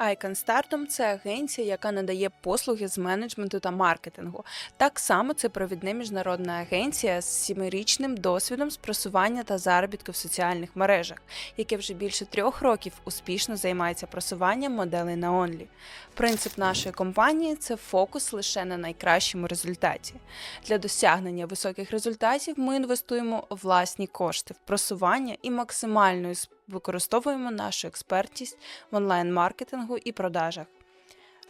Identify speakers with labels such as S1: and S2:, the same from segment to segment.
S1: Icon Stardom – це агенція, яка надає послуги з менеджменту та маркетингу. Так само це провідна міжнародна агенція з сімирічним досвідом з просування та заробітку в соціальних мережах, яке вже більше трьох років успішно займається просуванням моделей на Only. Принцип нашої компанії це фокус лише на найкращому результаті. Для досягнення високих результатів ми інвестуємо власні кошти в просування і максимально із- використовуємо нашу експертність в онлайн-маркетингу і продажах.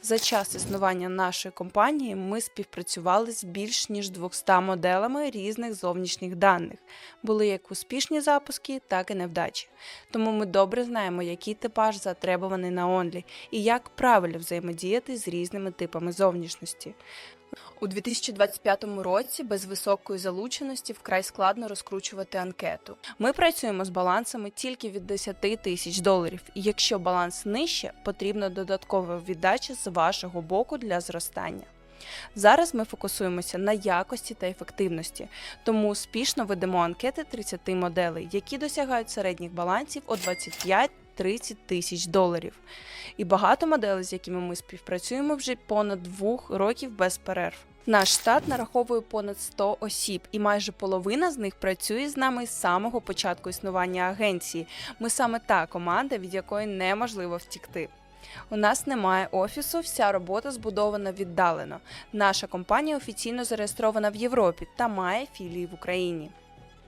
S1: За час існування нашої компанії ми співпрацювали з більш ніж 200 моделами різних зовнішніх даних. Були як успішні запуски, так і невдачі. Тому ми добре знаємо, який типаж затребуваний на онлі і як правильно взаємодіяти з різними типами зовнішності. У 2025 році без високої залученості вкрай складно розкручувати анкету. Ми працюємо з балансами тільки від 10 тисяч доларів, і якщо баланс нижче, потрібна додаткова віддача з вашого боку для зростання. Зараз ми фокусуємося на якості та ефективності, тому успішно ведемо анкети 30 моделей, які досягають середніх балансів у 25-30 тисяч доларів. І багато моделей, з якими ми співпрацюємо вже понад двох років без перерв. Наш штат нараховує понад 100 осіб, і майже половина з них працює з нами з самого початку існування агенції. Ми саме та команда, від якої неможливо втікти. У нас немає офісу, вся робота збудована віддалено. Наша компанія офіційно зареєстрована в Європі та має філії в Україні.